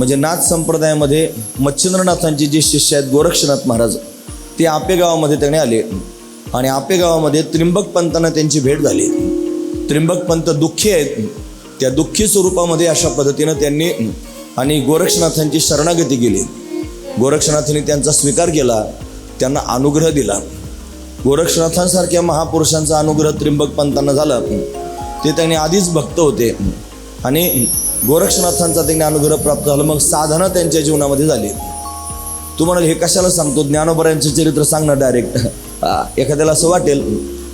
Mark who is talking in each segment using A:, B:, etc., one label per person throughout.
A: म्हणजे नाथ संप्रदायामध्ये मच्छिंद्रनाथांचे जे शिष्य आहेत गोरक्षनाथ महाराज ते आपे गावामध्ये त्याने आले. आणि आपे गावामध्ये त्रिंबक पंतांना त्यांची भेट झाली. त्रिंबक पंत दुःखी आहेत. त्या दुःखी स्वरूपामध्ये अशा पद्धतीनं त्यांनी आणि गोरक्षनाथांची शरणागती केली. गोरक्षनाथांनी त्यांचा स्वीकार केला त्यांना अनुग्रह दिला. गोरक्षनाथांसारख्या महापुरुषांचा अनुग्रह त्रिंबक पंतांना झाला. ते त्यांनी आधीच भक्त होते. आणि गोरक्षनाथांचा ते ज्ञानग्रह प्राप्त झाला. मग साधना त्यांच्या जीवनामध्ये झाली. तुम्हाला हे कशाला सांगतो? ज्ञानोबऱ्यांचे चरित्र सांगणं डायरेक्ट एखाद्याला असं वाटेल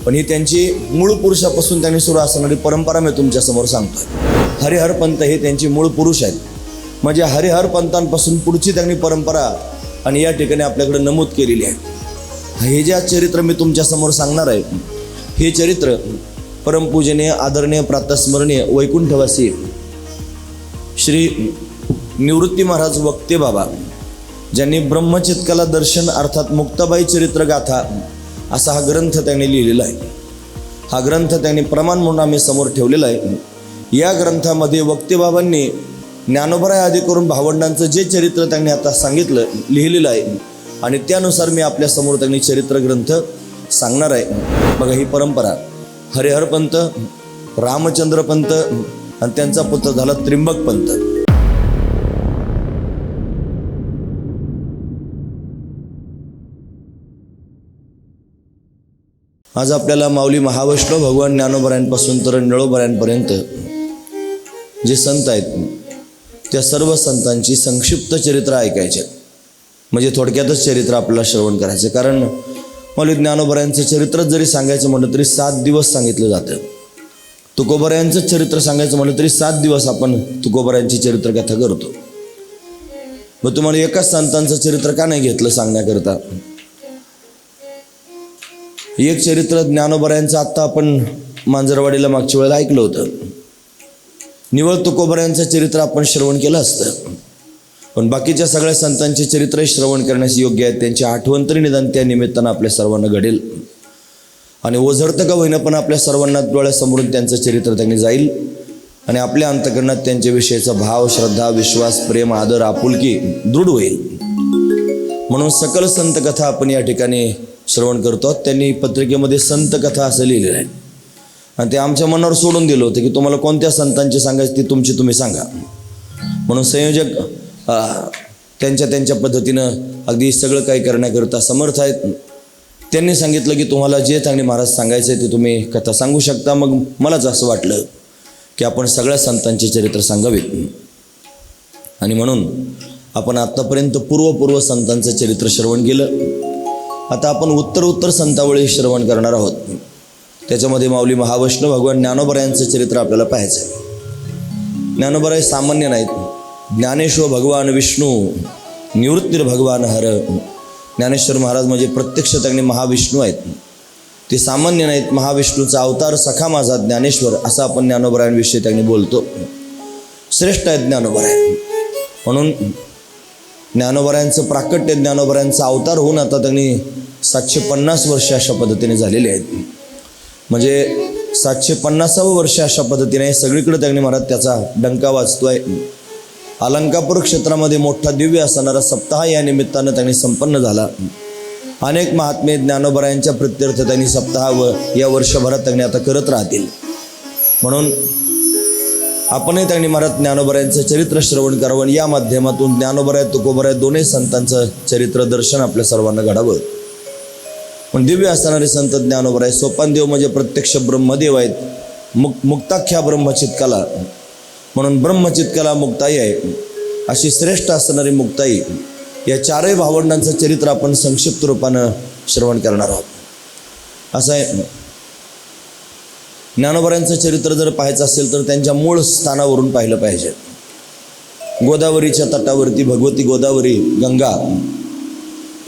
A: पण ही त्यांची मूळ पुरुषापासून त्यांनी सुरू असणारी परंपरा मी तुमच्यासमोर सांगतोय. हरिहर पंत हे त्यांची मूळ पुरुष आहेत. म्हणजे हरिहर पंतांपासून पुढची त्यांनी परंपरा आणि या ठिकाणी आपल्याकडे नमूद केलेली आहे. हे ज्या चरित्र मी तुमच्यासमोर सांगणार आहे हे चरित्र परमपूजनीय आदरणीय प्रातस्मरणीय वैकुंठवासी श्री निवृत्ती महाराज वक्ते बाबा ज्यांनी ब्रह्मचितकाला दर्शन अर्थात मुक्ताबाई चरित्र गाथा असा हा ग्रंथ त्यांनी लिहिलेला आहे. हा ग्रंथ त्यांनी प्रमाण म्हणून आम्ही समोर ठेवलेला आहे. या ग्रंथामध्ये वक्तेबाबांनी ज्ञानोबराय आदी करून भावंडांचं जे चरित्र त्यांनी आता सांगितलं लिहिलेलं आहे. आणि त्यानुसार मी आपल्यासमोर त्यांनी चरित्र ग्रंथ सांगणार आहे. बघा ही परंपरा. हरिहरपंत रामचंद्रपंत आणि त्यांचा पुत्र झाला त्रिंबक पंत आज आपल्याला माऊली महावैष्णव भगवान ज्ञानोबऱ्यांपासून तर निळोबऱ्यांपर्यंत जे संत आहेत त्या सर्व संतांची संक्षिप्त चरित्र ऐकायचे. म्हणजे थोडक्यातच चरित्र आपल्याला श्रवण करायचं. कारण माऊली ज्ञानोबऱ्यांचं चरित्र जरी सांगायचं म्हटलं तरी सात दिवस सांगितलं जातं. तुकोबऱ्यांचं चरित्र सांगायचं म्हटलं तरी सात दिवस आपण तुकोबऱ्यांची चरित्रकथा करतो. मग तुम्हाला एकाच संतांचं चरित्र का नाही घेतलं सांगण्याकरता? एक चरित्र ज्ञानोबऱ्यांचं आत्ता आपण मांजरवाडीला मागच्या वेळेला ऐकलं होतं. निवळ तुकोबऱ्यांचं चरित्र आपण श्रवण केलं असतं. पण बाकीच्या सगळ्या संतांचे चरित्रही श्रवण करण्यास योग्य आहेत. त्यांची आठवण तरी निदान त्या निमित्तानं आपल्या सर्वांना घडेल. आणि ओझरतं का होईना पण आपल्या सर्वांना डोळ्यासमोरून त्यांचं चरित्र त्यांनी जाईल. आणि आपल्या अंतकरणात त्यांच्याविषयीचा भाव श्रद्धा विश्वास प्रेम आदर आपुलकी दृढ होईल. म्हणून सकल संत कथा आपण या ठिकाणी श्रवण करतो. त्यांनी पत्रिकेमध्ये संत कथा असं लिहिलेलं आहे. आणि ते आमच्या मनावर सोडून दिलं होतं की तुम्हाला कोणत्या संतांची सांगायची ती तुमची तुम्ही सांगा. म्हणून संयोजक त्यांच्या त्यांच्या पद्धतीनं अगदी सगळं काही करण्याकरिता समर्थ आहेत. त्यांनी सांगितलं की तुम्हाला जे चांगले महाराज सांगायचं आहे ते तुम्ही कथा सांगू शकता. मग मलाच असं वाटलं की आपण सगळ्या संतांचे चरित्र सांगावेत. आणि म्हणून आपण आत्तापर्यंत पूर्वपूर्व संतांचं चरित्र श्रवण केलं. आता आपण उत्तर उत्तर संतावळी श्रवण करणार आहोत. त्याच्यामध्ये माऊली महावैष्णव भगवान ज्ञानोबरायांचं चरित्र आपल्याला पाहायचं आहे. ज्ञानोबराय सामान्य नाहीत. ज्ञानेश्वर भगवान विष्णू निवृत्तीर भगवान हर ज्ञानेश्वर महाराज म्हणजे प्रत्यक्ष त्यांनी महाविष्णू आहेत. ते सामान्य नाहीत महाविष्णूचा अवतार सखा माझा ज्ञानेश्वर असं आपण ज्ञानोबरायांविषयी त्यांनी बोलतो. श्रेष्ठ आहेत ज्ञानोबराय. म्हणून ज्ञानोबरायांचं प्राकट्य ज्ञानोबरायांचा अवतार होऊन आता त्यांनी सातशे पन्नास वर्ष अशा पद्धतीने झालेले आहेत. म्हणजे सातशे पन्नासावं वर्ष अशा पद्धतीने सगळीकडे त्यांनी महाराज त्याचा डंका वाचतोय अलंकापूर क्षेत्रामध्ये मोठा दिव्य असणारा सप्ताह या निमित्तानं त्यांनी संपन्न झाला. अनेक महात्मे ज्ञानोबरायांच्या प्रत्यर्थ त्यांनी सप्ताह व या वर्षभरात त्यांनी आता करत राहतील. म्हणून आपणही त्यांनी महाराज ज्ञानोबरायांचं चरित्र श्रवण करावं आणि या माध्यमातून ज्ञानोबराय तुकोबराय दोन्ही संतांचं चरित्र दर्शन आपल्या सर्वांना घडावं. पण दिव्य असणारे संत ज्ञानोबराय सोपानदेव म्हणजे प्रत्यक्ष ब्रह्मदेव आहेत. मुक मुक्ताख्या ब्रह्मचितकाला. म्हणून ब्रह्मचित्कला मुक्ताई आहे. अशी श्रेष्ठ असणारी मुक्ताई या चारही भावंडांचं चरित्र आपण संक्षिप्त रूपानं श्रवण करणार आहोत. असं आहे. ज्ञानोबऱ्यांचं चरित्र जर पाहायचं असेल तर त्यांच्या मूळ स्थानावरून पाहिलं पाहिजे. गोदावरीच्या तटावरती भगवती गोदावरी गंगा.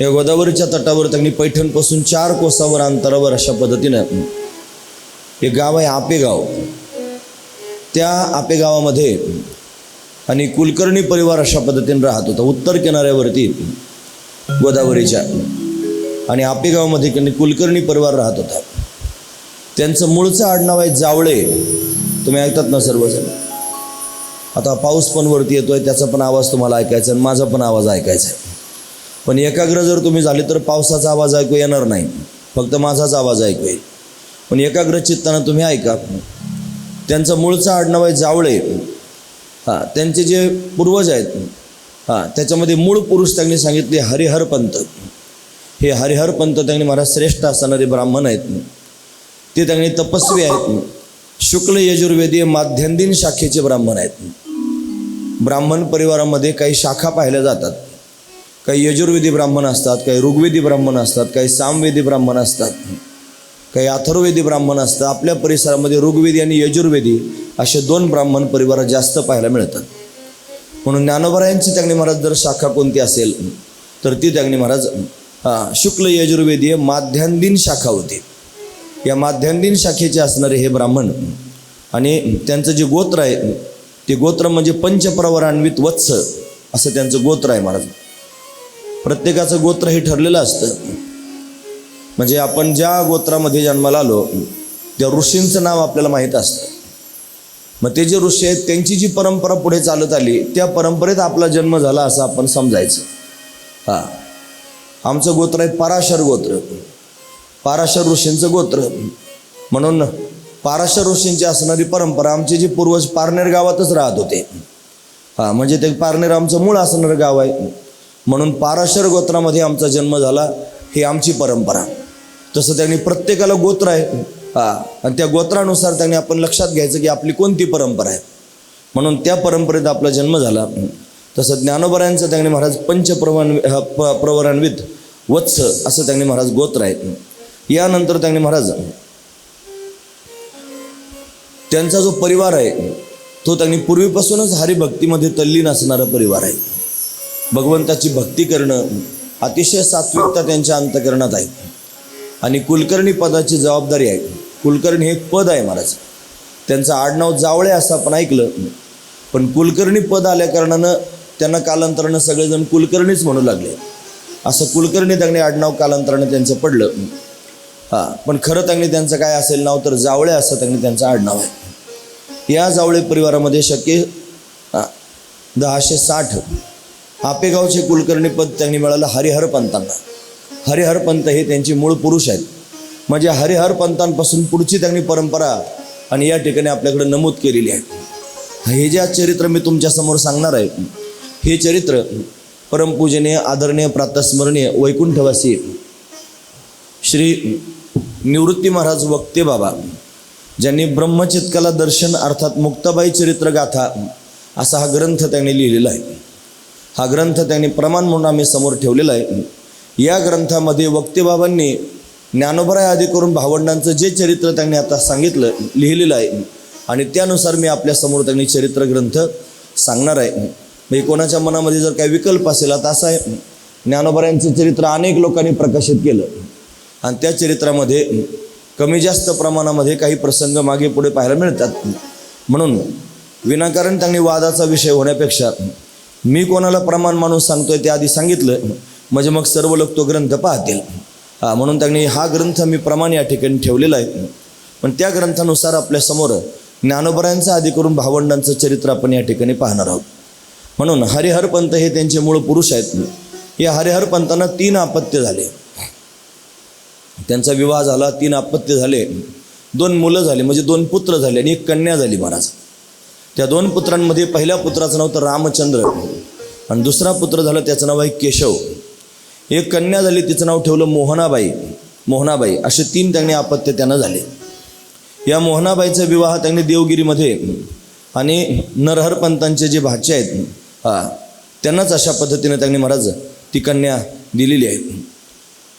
A: या गोदावरीच्या तटावर त्यांनी पैठणपासून चार कोसावर अंतरावर अशा पद्धतीनं हे गाव आहे आपेगाव त्या आपेगावामध्ये आणि कुलकर्णी परिवार अशा पद्धतीने राहत होता. उत्तर किनाऱ्यावरती गोदावरीच्या. आणि आपेगावमध्ये त्यांनी कुलकर्णी परिवार राहत होता. त्यांचं मूळचं आडनाव आहे जावळे. तुम्ही ऐकतात ना सर्वजण? आता पाऊस पण वरती येतोय त्याचा पण आवाज तुम्हाला ऐकायचा आणि माझा पण आवाज ऐकायचा आहे. पण एकाग्र जर तुम्ही झाले तर पावसाचा आवाज ऐकू येणार नाही. फक्त माझाच आवाज ऐकू येईल. पण एकाग्र चित्तानं तुम्ही ऐका. त्यांचं मूळचं आडनाव आहे जावळे. हां त्यांचे जे पूर्वज आहेत हां त्याच्यामध्ये मूळ पुरुष त्यांनी सांगितले हरिहर पंत. हे हरिहर पंत त्यांनी महाराज श्रेष्ठ असणारे ब्राह्मण आहेत. ते त्यांनी तपस्वी आहेत. शुक्ल यजुर्वेदीय माध्यंदिन शाखेचे ब्राह्मण आहेत. ब्राह्मण परिवारामध्ये काही शाखा पाहिल्या जातात. काही यजुर्वेदी ब्राह्मण असतात काही ऋग्वेदी ब्राह्मण असतात काही सामवेदी ब्राह्मण असतात. काही अथर्ववेदी ब्राह्मण असतं आपल्या परिसरामध्ये ऋग्वेदी आणि यजुर्वेदी असे दोन ब्राह्मण परिवारात जास्त पाहायला मिळतात. म्हणून ज्ञानोबरायांची त्यांनी महाराज जर शाखा कोणती असेल तर ती त्यांनी महाराज हां शुक्ल यजुर्वेदीय माध्यान्दिन शाखा होती. या माध्यान्दिन शाखेचे असणारे हे ब्राह्मण आणि त्यांचं जे गोत्र आहे ते गोत्र म्हणजे पंचप्रवरान्वित वत्स असं त्यांचं गोत्र आहे महाराज. प्रत्येकाचं गोत्र हे ठरलेलं असतं. म्हणजे आपण ज्या गोत्रामध्ये जन्माला आलो त्या ऋषींचं नाव आपल्याला माहीत असतं. मग ते जे ऋषी आहेत त्यांची जी परंपरा पुढे चालत आली त्या परंपरेत आपला जन्म झाला असं आपण समजायचं. हां. आमचं गोत्र आहे पाराशर गोत्र. पाराशर ऋषींचं गोत्र. म्हणून पाराशर ऋषींची असणारी परंपरा आमचे जे पूर्वज पारनेर गावातच राहत होते. हां म्हणजे ते पारनेर आमचं मूळ असणारं गाव आहे. म्हणून पाराशर गोत्रामध्ये आमचा जन्म झाला ही आमची परंपरा. तसं त्यांनी प्रत्येकाला गोत्र आहे हां आणि त्या गोत्रानुसार त्यांनी आपण लक्षात घ्यायचं की आपली कोणती परंपरा आहे. म्हणून त्या परंपरेत आपला जन्म झाला. तसं ज्ञानोबरायांचं त्यांनी महाराज पंचप्रवण ह, प प्रवरान्वित वत्स असं त्यांनी महाराज गोत्र आहे. यानंतर त्यांनी महाराज त्यांचा जो परिवार आहे तो त्यांनी पूर्वीपासूनच हरिभक्तीमध्ये तल्लीन असणारा परिवार आहे. भगवंताची भक्ती करणं अतिशय सात्विकता त्यांच्या अंतकरणात आहे. आणि कुलकर्णी पदाची जबाबदारी आहे. कुलकर्णी हे एक पद आहे महाराज. त्यांचं आडनाव जावळे असं आपण ऐकलं. पण कुलकर्णी पद आल्या कारणानं त्यांना कालांतरानं सगळेजण कुलकर्णीच म्हणू लागले. असं कुलकर्णी त्यांनी आडनाव कालांतरानं त्यांचं पडलं. हां पण खरं त्यांनी त्यांचं काय असेल नाव तर जावळे असं त्यांनी त्यांचं आडनाव आहे. या जावळे परिवारामध्ये शक्य हां, दहाशे साठ. आपेगावचे कुलकर्णी पद त्यांनी मिळालं हरिहर पंतांना हरिहरपंत हे त्यांचे मूळ पुरुष आहेत. म्हणजे हरिहरपंतांपासून पुढची त्यांनी परंपरा आणि या ठिकाणी आपल्याकडे नमूद केलेली आहे. हे जे चरित्र मी तुमच्यासमोर सांगणार आहे हे चरित्र परमपूजनीय आदरणीय प्रातस्मरणीय वैकुंठवासी श्री निवृत्ती महाराज वक्ते बाबा ज्यांनी ब्रह्मचितकला दर्शन अर्थात मुक्ताबाई चरित्र गाथा असा हा ग्रंथ त्यांनी लिहिलेला आहे. हा ग्रंथ त्यांनी प्रमाण म्हणून आम्ही समोर ठेवलेला आहे. या ग्रंथामध्ये वक्तेबाबांनी ज्ञानोबराय आदी करून भावंडांचं जे चरित्र त्यांनी आता सांगितलं लिहिलेलं आहे. आणि त्यानुसार मी आपल्यासमोर त्यांनी चरित्र ग्रंथ सांगणार आहे. म्हणजे कोणाच्या मनामध्ये जर काही विकल्प असेल आता असं आहे. ज्ञानोबरायांचं चरित्र अनेक लोकांनी प्रकाशित केलं. आणि त्या चरित्रामध्ये कमी जास्त प्रमाणामध्ये काही प्रसंग मागे पुढे पाहायला मिळतात. म्हणून विनाकारण त्यांनी वादाचा विषय होण्यापेक्षा मी कोणाला प्रमाण माणूस सांगतोय ते आधी सांगितलं. म्हणजे मग सर्व लोक तो ग्रंथ पाहतील. हा म्हणून त्यांनी हा ग्रंथ मी प्रमाण या ठिकाणी ठेवलेला आहे. पण त्या ग्रंथानुसार आपल्यासमोर ज्ञानोबरायांचं आधी करून भावंडांचं चरित्र आपण या ठिकाणी पाहणार आहोत. म्हणून हरिहर पंत हे त्यांचे मूळ पुरुष आहेत. या हरिहर पंतांना तीन अपत्य झाले. त्यांचा विवाह झाला तीन अपत्य झाले. दोन मुलं झाले म्हणजे दोन पुत्र झाले आणि एक कन्या झाली महाराज. त्या दोन पुत्रांमध्ये पहिल्या पुत्राचं नाव तर रामचंद्र आणि दुसरा पुत्र झाला त्याचं नाव आहे केशव. एक कन्या झाली तिचं नाव ठेवलं मोहनाबाई. मोहनाबाई असे तीन त्यांनी अपत्य त्यांना झाले. या मोहनाबाईचा विवाह त्यांनी देवगिरीमध्ये आणि नरहर पंतांचे जे भाचे आहेत हा त्यांनाच अशा पद्धतीने त्यांनी महाराज ती कन्या दिलेली आहे.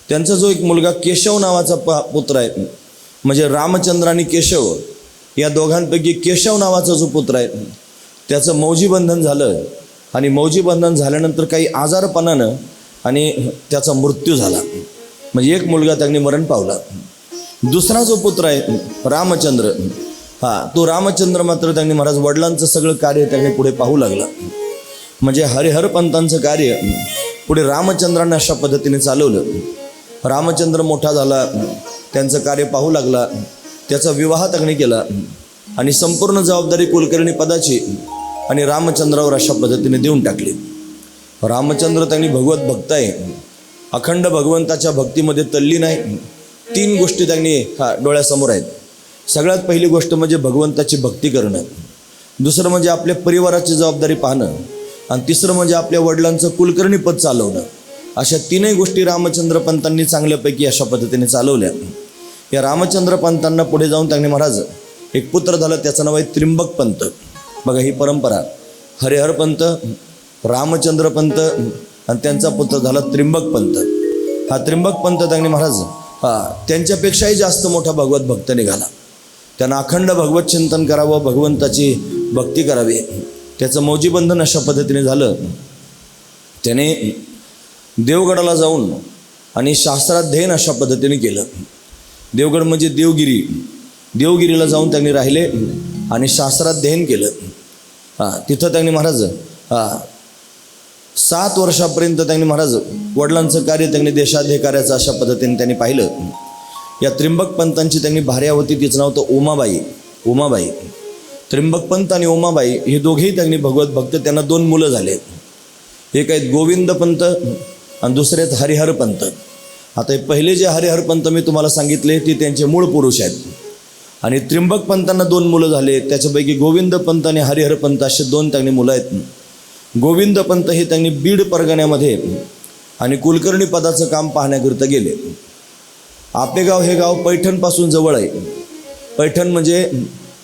A: त्यांचा जो एक मुलगा केशव नावाचा प पुत्र आहे म्हणजे रामचंद्र आणि केशव या दोघांपैकी केशव नावाचा जो पुत्र आहे त्याचं मौजीबंधन झालं. आणि मौजीबंधन झाल्यानंतर काही आजारपणानं आणि त्याचा मृत्यू झाला. म्हणजे एक मुलगा त्यांनी मरण पावला. दुसरा जो पुत्र आहे रामचंद्र हा तो रामचंद्र मात्र त्यांनी महाराज वडिलांचं सगळं कार्य त्यांनी पुढे पाहू लागला. म्हणजे हरिहर पंतांचं कार्य पुढे रामचंद्रांनी अशा पद्धतीने चालवलं. रामचंद्र मोठा झाला त्यांचं कार्य पाहू लागला त्याचा विवाह त्यांनी केला आणि संपूर्ण जबाबदारी कुलकर्णी पदाची आणि रामचंद्रावर अशा पद्धतीने देऊन टाकली. रामचंद्र त्यांनी भगवत भक्त आहे अखंड भगवंताच्या भक्तीमध्ये तल्लीन आहे तीन गोष्टी त्यांनी हा डोळ्यासमोर आहेत. सगळ्यात पहिली गोष्ट म्हणजे भगवंताची भक्ती करणं. दुसरं म्हणजे आपल्या परिवाराची जबाबदारी पाहणं. आणि तिसरं म्हणजे आपल्या वडिलांचं कुलकर्णी पद चालवणं. अशा तीनही गोष्टी रामचंद्र पंतांनी चांगल्यापैकी अशा पद्धतीने चालवल्या. या रामचंद्र पंतांना पुढे जाऊन त्यांनी महाराज एक पुत्र झालं त्याचं नाव आहे त्रिंबक पंत. बघा ही परंपरा. हरिहर पंत रामचंद्र पंत आणि त्यांचा पुत्र झाला त्रिंबक पंत. हा त्रिंबक पंत त्यांनी महाराज हा त्यांच्यापेक्षाही जास्त मोठा भगवत भक्त निघाला. त्यांना अखंड भगवत चिंतन करावं भगवंताची भक्ती करावी. त्याचं मौजीबंधन अशा पद्धतीने झालं. त्याने देवगडाला जाऊन आणि शास्त्राध्ययन अशा पद्धतीने केलं. देवगड म्हणजे देवगिरी. देवगिरीला जाऊन त्यांनी राहिले आणि शास्त्राध्ययन केलं. हां तिथं त्यांनी महाराज हां सात वर्षापर्यंत त्यांनी महाराज वडिलांचं कार्य त्यांनी देशाधिकाऱ्याचं अशा पद्धतीने त्यांनी पाहिलं. या त्रिंबक पंतांची त्यांनी भार्या होती तिचं नाव होतं उमाबाई उमाबाई. त्रिंबक पंत आणि उमाबाई हे दोघेही त्यांनी भगवत भक्त त्यांना दोन मुलं झाले. एक आहेत गोविंद पंत आणि दुसरे आहेत हरिहर पंत. आता हे पहिले जे हरिहर पंत मी तुम्हाला सांगितले ते त्यांचे मूळ पुरुष आहेत. आणि त्रिंबक पंतांना दोन मुलं झाले त्याच्यापैकी गोविंद पंत आणि हरिहर पंत असे दोन त्यांनी मुलं आहेत. गोविंद पंत हे त्यांनी बीड परगण्यामध्ये आणि कुलकर्णी पदाचं काम पाहण्याकरिता गेले. आपेगाव हे गाव पैठणपासून जवळ आहे. पैठण म्हणजे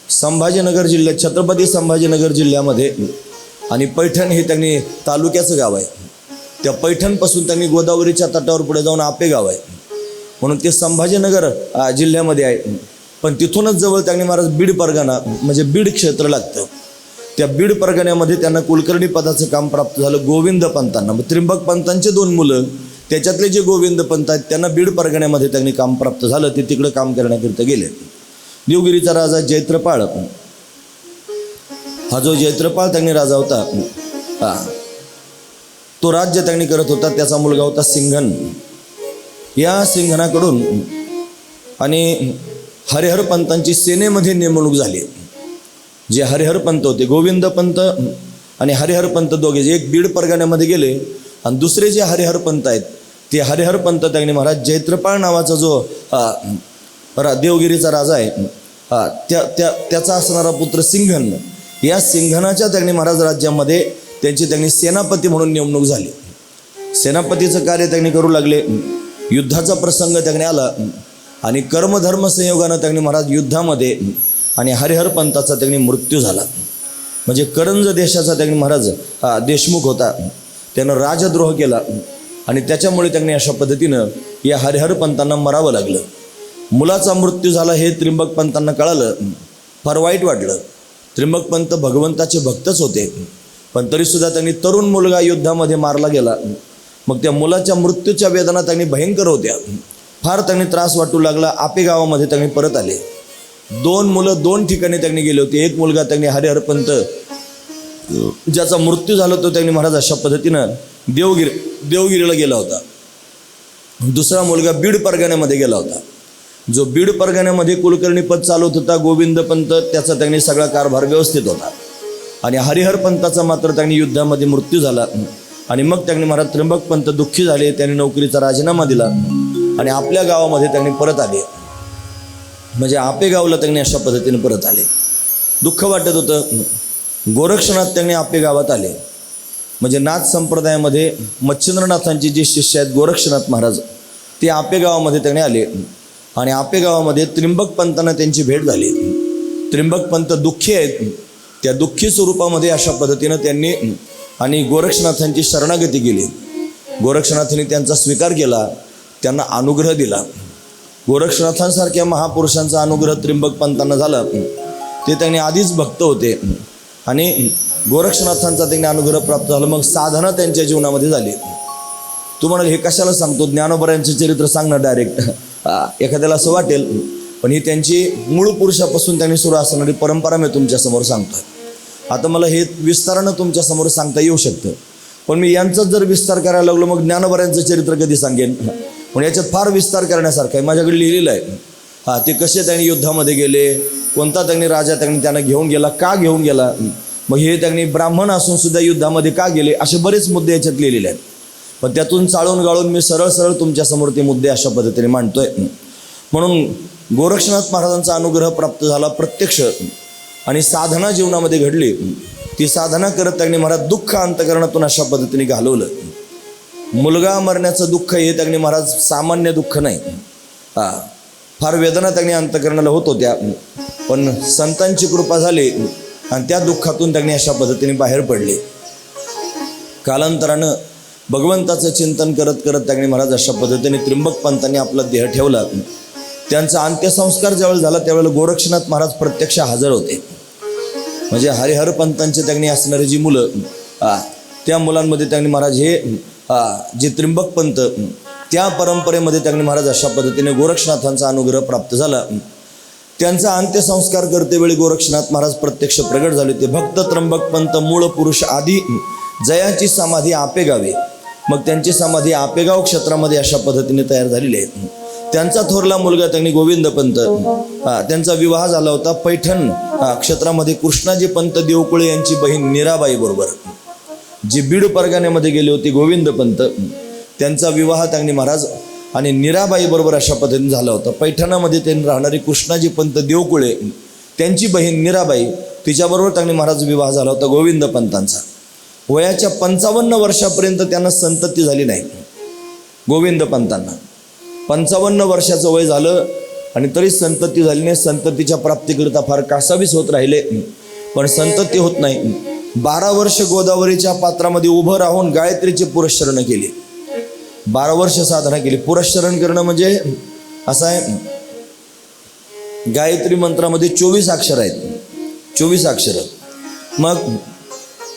A: संभाजीनगर जिल्ह्यात छत्रपती संभाजीनगर जिल्ह्यामध्ये आणि पैठण हे त्यांनी तालुक्याचं गाव आहे. त्या पैठणपासून त्यांनी गोदावरीच्या तटावर पुढे जाऊन आपेगाव आहे. म्हणून ते संभाजीनगर जिल्ह्यामध्ये आहे. पण तिथूनच जवळ त्यांनी महाराज बीड परगणा म्हणजे बीड क्षेत्र लागतं. त्या बीड परगण्यामध्ये त्यांना कुलकर्णी पदाचं काम प्राप्त झालं गोविंद पंतांना. मग त्रिंबक पंतांचे दोन मुलं त्याच्यातले जे गोविंद पंत आहेत त्यांना बीड परगण्यामध्ये त्यांनी काम प्राप्त झालं ते तिकडं काम करण्याकरिता गेले. देवगिरीचा राजा जैत्रपाळ हा जो जैत्रपाळ त्यांनी राजा होता हा. तो राज्य त्यांनी करत होता त्याचा मुलगा होता सिंघन. या सिंघनाकडून आणि हरिहर पंतांची सेनेमध्ये नेमणूक झाली. जे हरिहर पंत होते गोविंद पंत आणि हरिहर पंत दोघे जे एक बीड परगण्यामध्ये गेले आणि दुसरे जे हरिहर पंत आहेत ते हरिहर पंत त्यांनी महाराज जैत्रपाळ नावाचा जो रा देवगिरीचा राजा आहे हा त्या त्या त्याचा असणारा पुत्र सिंघन या सिंघनाच्या त्यांनी महाराज राज्यामध्ये त्यांची त्यांनी सेनापती म्हणून नेमणूक झाली. सेनापतीचं कार्य त्यांनी करू लागले युद्धाचा प्रसंग त्यांनी आला आणि कर्मधर्म संयोगानं त्यांनी महाराज युद्धामध्ये आणि हरिहर पंताचा त्यांनी मृत्यू झाला. म्हणजे करंज देशाचा त्यांनी महाराज हा देशमुख होता. त्यानं राजद्रोह केला. आणि त्याच्यामुळे त्यांनी अशा पद्धतीनं या हरिहर पंतांना मरावं लागलं. मुलाचा मृत्यू झाला हे त्रिंबक पंतांना कळालं. फार वाईट वाटलं. त्रिंबक पंत भगवंताचे भक्तच होते. पण तरीसुद्धा त्यांनी तरुण मुलगा युद्धामध्ये मारला गेला. मग त्या मुलाच्या मृत्यूच्या वेदना त्यांनी भयंकर होत्या. फार त्यांनी त्रास वाटू लागला. आपे गावामध्ये त्यांनी परत आले. दोन मुलं दोन ठिकाणी त्यांनी गेले होते. एक मुलगा त्यांनी हरिहरपंत ज्याचा मृत्यू झाला तो त्यांनी महाराज अशा पद्धतीनं देवगिरी देवगिरीला गेला होता. दुसरा मुलगा बीड परगण्यामध्ये गेला होता. जो बीड परगण्यामध्ये कुलकर्णी पद चालवत होता गोविंद पंत त्याचा त्यांनी सगळा कारभार व्यवस्थित होता. आणि हरिहर पंताचा मात्र त्यांनी युद्धामध्ये मृत्यू झाला. आणि मग त्यांनी महाराज त्र्यंबक पंत दुःखी झाले त्यांनी नोकरीचा राजीनामा दिला. आणि आपल्या गावामध्ये त्यांनी परत आले. म्हणजे आपे गावला त्यांनी अशा पद्धतीने परत आले. दुःख वाटत होतं. गोरक्षनाथ त्यांनी आपे गावात आले. म्हणजे नाथ संप्रदायामध्ये मच्छिंद्रनाथांचे जे शिष्य आहेत गोरक्षनाथ महाराज ते आपे गावामध्ये त्यांनी आले. आणि आपे गावामध्ये त्रिंबक पंतांना त्यांची भेट झाली. त्रिंबक पंत दुःखी आहेत. त्या दुःखी स्वरूपामध्ये अशा पद्धतीनं त्यांनी आणि गोरक्षनाथांची शरणागती केली. गोरक्षनाथांनी त्यांचा स्वीकार केला. त्यांना अनुग्रह दिला. गोरक्षनाथांसारख्या महापुरुषांचा अनुग्रह त्रिंबक पंतांना झाला. ते त्यांनी आधीच भक्त होते. आणि गोरक्षनाथांचा त्यांनी अनुग्रह प्राप्त झाला. मग साधना त्यांच्या जीवनामध्ये झाली. तू म्हणाल हे कशाला सांगतो? ज्ञानोबऱ्यांचे चरित्र सांगणं डायरेक्ट एखाद्याला असं वाटेल पण ही त्यांची मूळ पुरुषापासून त्यांनी सुरू असणारी परंपरा मी तुमच्यासमोर सांगतो आता मला हे विस्तारानं तुमच्यासमोर सांगता येऊ शकतं. पण मी यांचाच जर विस्तार करायला लागलो मग ज्ञानोबऱ्यांचं चरित्र कधी सांगेन? पण याच्यात फार विस्तार करण्यासारखं आहे. माझ्याकडे लिहिलेलं आहे. हां ते कसे त्यांनी युद्धामध्ये गेले कोणता त्यांनी राजा त्यांनी त्यांना घेऊन गेला का घेऊन गेला? मग हे त्यांनी ब्राह्मण असून सुद्धा युद्धामध्ये का गेले? असे बरेच मुद्दे याच्यात लिहिलेले आहेत. पण त्यातून चाळून गाळून मी सरळ सरळ तुमच्यासमोर ते मुद्दे अशा पद्धतीने मांडतोय. म्हणून गोरक्षनाथ महाराजांचा अनुग्रह प्राप्त झाला प्रत्यक्ष. आणि साधना जीवनामध्ये घडली. ती साधना करत त्यांनी मला दुःख अंतकरणातून अशा पद्धतीने घालवलं. मुलगा मरण्याचं दुःख हे त्यांनी महाराज सामान्य दुःख नाही. हा फार वेदना त्यांनी अंतकरणाला होत होत्या. पण संतांची कृपा झाली आणि त्या दुःखातून त्यांनी अशा पद्धतीने बाहेर पडले. कालांतरानं भगवंताचं चिंतन करत करत त्यांनी महाराज अशा पद्धतीने त्रिंबक पंतांनी आपला देह ठेवला. त्यांचा अंत्यसंस्कार ज्यावेळेस झाला त्यावेळेला गोरक्षनाथ महाराज प्रत्यक्ष हजर होते. म्हणजे हरिहर पंतांचे त्यांनी असणारी जी मुलं त्या मुलांमध्ये त्यांनी महाराज हे हां जे त्रिंबक पंत त्या परंपरेमध्ये त्यांनी महाराज अशा पद्धतीने गोरक्षनाथांचा अनुग्रह प्राप्त झाला. त्यांचा अंत्यसंस्कार करतेवेळी गोरक्षनाथ महाराज प्रत्यक्ष प्रगट झाले होते. भक्त त्र्यंबक पंत मूळ पुरुष आदी जयाची समाधी आपेगावे. मग त्यांची समाधी आपेगाव क्षेत्रामध्ये अशा पद्धतीने तयार झालेली आहे. त्यांचा थोरला मुलगा त्यांनी गोविंद पंत त्यांचा विवाह झाला होता पैठण हा, क्षेत्रामध्ये कृष्णाजी पंत देवकुळे यांची बहीण निराबाई बरोबर. जी बीड परगाण्यामध्ये गेली होती गोविंद पंत त्यांचा विवाह त्यांनी महाराज आणि निराबाईबरोबर अशा पद्धतीने झाला होता. पैठणामध्ये त्यांनी राहणारी कृष्णाजी पंत देवकुळे त्यांची बहीण निराबाई तिच्याबरोबर त्यांनी महाराज विवाह झाला होता गोविंद पंतांचा. वयाच्या पंचावन्न वर्षापर्यंत त्यांना संतती झाली नाही. गोविंद पंतांना. पंचावन्न वर्षाचं वय झालं आणि तरी संतती झाली नाही. संततीच्या प्राप्तीकरिता फार कासावीस होत राहिले. पण संतती होत नाही. बारा वर्ष गोदावरीच्या पात्रामध्ये उभं राहून गायत्रीची पुरस्रण केली. बारा वर्ष साधना केली. पुरस्रण करणं म्हणजे असं आहे. गायत्री मंत्रामध्ये चोवीस अक्षर आहेत. चोवीस अक्षर. मग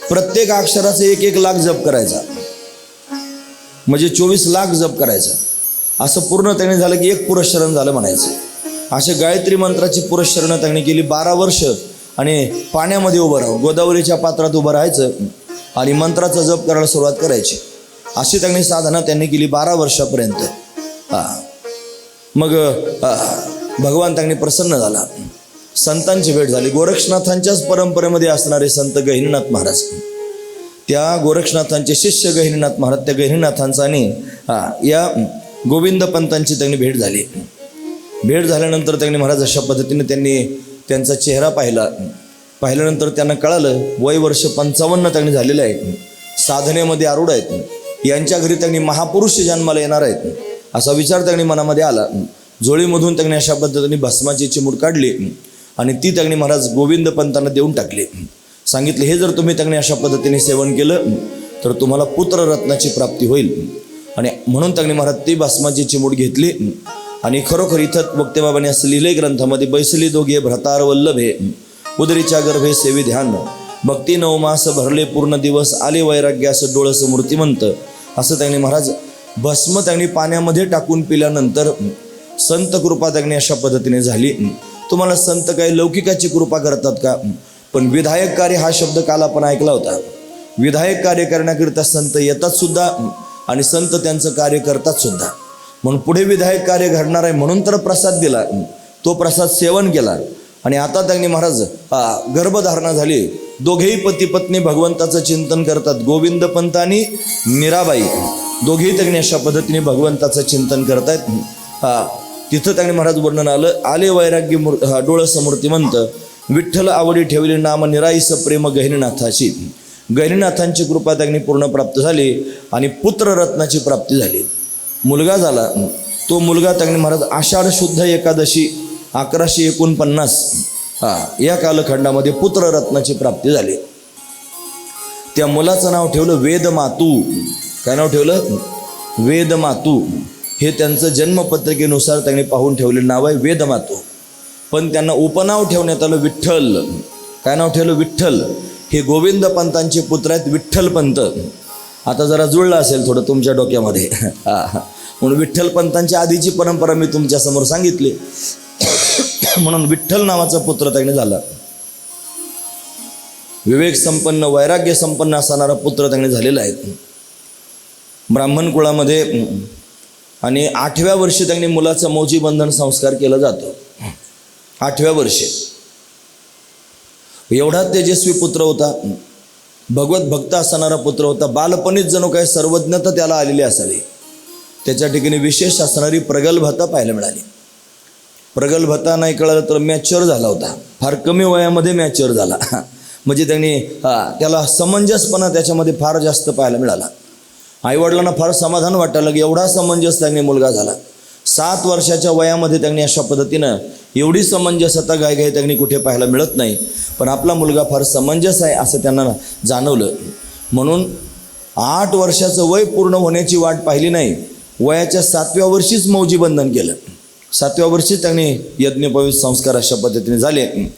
A: प्रत्येक अक्षराचं एक एक लाख जप करायचा. म्हणजे चोवीस लाख जप करायचा. असं पूर्ण त्याने झालं की एक पुरस्रण झालं म्हणायचं. असे गायत्री मंत्राची पुरस्चरणं त्यांनी केली बारा वर्ष. आणि पाण्यामध्ये उभं राहू. गोदावरीच्या पात्रात उभं राहायचं आणि मंत्राचा जप करायला सुरुवात करायची. अशी त्यांनी साधना त्यांनी केली बारा वर्षापर्यंत. हां. मग भगवान त्यांनी प्रसन्न झाला. संतांची भेट झाली. गोरक्षनाथांच्याच परंपरेमध्ये असणारे संत गहिनीनाथ महाराज. त्या गोरक्षनाथांचे शिष्य गहिनीनाथ महाराज त्या गहिनीनाथांचा आणि या गोविंद पंतांची त्यांनी भेट झाली. भेट झाल्यानंतर त्यांनी महाराज अशा पद्धतीने त्यांनी त्यांचा चेहरा पाहिला. पाहिल्यानंतर त्यांना कळालं वय वर्ष पंचावन्न त्यांनी झालेलं आहेत साधनेमध्ये आरूढ आहेत. यांच्या घरी त्यांनी महापुरुष जन्माला येणार आहेत. असा विचार त्यांनी मनामध्ये आला. जोळीमधून त्यांनी अशा पद्धतीने भस्माची चिमूड काढली आणि ती त्यांनी महाराज गोविंद पंतांना देऊन टाकली. सांगितले हे जर तुम्ही त्यांनी अशा पद्धतीने सेवन केलं तर तुम्हाला पुत्ररत्नाची प्राप्ती होईल. आणि म्हणून त्यांनी महाराज ती भस्माची चिमूड घेतली. आणि खरोखर इथं वक्तेबाबाने असं लिहिले ग्रंथामध्ये बैसली दोघे भ्रतार वल्लभे उदरीच्या गर्भे सेवी ध्यान. भक्ती नवमास भरले पूर्ण दिवस आले वैराग्यास डोळस मूर्तिमंत. असं त्यांनी महाराज भस्म त्यांनी पाण्यामध्ये टाकून पिल्यानंतर संत कृपा त्यांनी अशा पद्धतीने झाली. तुम्हाला संत काही लौकिकाची कृपा करतात का? पण विधायक कार्य हा शब्द काल आपण ऐकला होता. विधायक कार्य करण्याकरिता संत येतात सुद्धा आणि संत त्यांचं कार्य करतात सुद्धा. म्हणून पुढे विधायक कार्य घडणार आहे म्हणून तर प्रसाद दिला. तो प्रसाद सेवन केला. आणि आता त्यांनी महाराज गर्भधारणा झाली. दोघेही पती पत्नी भगवंताचं चिंतन करतात. गोविंद पंत आणि मीराबाई. दोघेही त्यांनी अशा पद्धतीने भगवंताचं चिंतन करतायत. हा तिथं त्यांनी महाराज वर्णन आलं. आले वैराग्य मूर हा, डोळस विठ्ठल आवडी ठेवली नाम निराईस प्रेम गहिनीनाथाची गहिनीनाथांची कृपा त्यांनी पूर्ण प्राप्त झाली आणि पुत्ररत्नाची प्राप्ती झाली. मुलगा झाला तो मुलगा त्यांनी महाराज आषाढ शुद्ध एकादशी अकराशे एकोणपन्नास हा या कालखंडामध्ये पुत्ररत्नाची प्राप्ती झाली. त्या मुलाचं नाव ठेवलं वेदमातू. काय नाव ठेवलं? वेदमातू. हे त्यांचं जन्मपत्रिकेनुसार त्यांनी पाहून ठेवलेलं नाव आहे वेदमातू. पण त्यांना उपनाव ठेवण्यात आलं विठ्ठल. काय नाव ठेवलं? विठ्ठल. हे गोविंद पंतांचे पुत्र आहेत विठ्ठल पंत आता जरा जुळलं असेल थोडं तुमच्या डोक्यामध्ये. म्हणून विठ्ठल पंतांची आधीची परंपरा मी तुमच्यासमोर सांगितली. म्हणून विठ्ठल नावाचा पुत्र त्याने झाला. विवेक संपन्न वैराग्य संपन्न असणारा पुत्र त्याने झालेला आहे. ब्राह्मण कुळामध्ये आणि आठव्या वर्षी त्यांनी मुलाचा मोजी बंधन संस्कार केला जातो. आठव्या वर्षी. एवढा तेजस्वी पुत्र होता. भगवत भक्त असणारा पुत्र होता. बालपणीच जणू काय सर्वज्ञता त्याला आलेली असावी. त्याच्या ठिकाणी विशेष असणारी प्रगल्भता पाहायला मिळाली. प्रगल्भता नाही कळलं तर मॅच्युअर झाला होता. फार कमी वयामध्ये मॅच्युअर झाला. म्हणजे त्यांनी हा, त्याला समंजसपणा त्याच्यामध्ये फार जास्त पाहायला मिळाला. आईवडिलांना फार समाधान वाटायला की एवढा समंजस त्यांनी मुलगा झाला. सात वर्षाच्या वयामध्ये त्यांनी अशा पद्धतीनं एवढी समंजसता गाय गाय त्यांनी कुठे पाहायला मिळत नाही. पण आपला मुलगा फार समंजस आहे असं त्यांना जाणवलं. म्हणून आठ वर्षाचं वय पूर्ण होण्याची वाट पाहिली नाही. वयाच्या सातव्या वर्षीच मौजीबंधन केलं. सातव्या वर्षीच त्यांनी यज्ञोपवीत संस्कार अशा पद्धतीने झाले.